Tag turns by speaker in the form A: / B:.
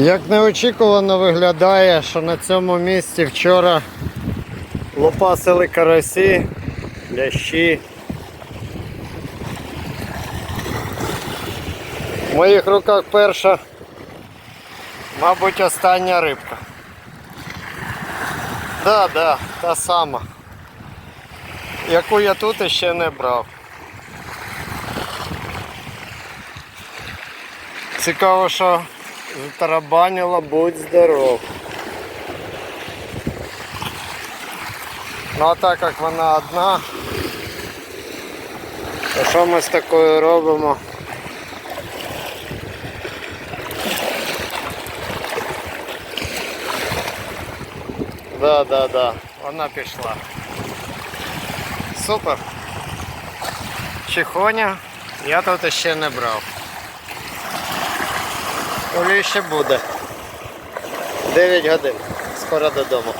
A: Як неочікувано виглядає, що на цьому місці вчора лопасили карасі, лящі. В моїх руках перша, мабуть, остання рибка. Да, да, та сама. Яку я тут ще не брав. Цікаво, що затарабанило, будь здоров. Ну а так як вона одна, то що ми з такою робимо? Да, да, да, вона пішла. Супер. Чихоня я тут ще не брав. Олі ще буде. 9 годин. Скоро додому.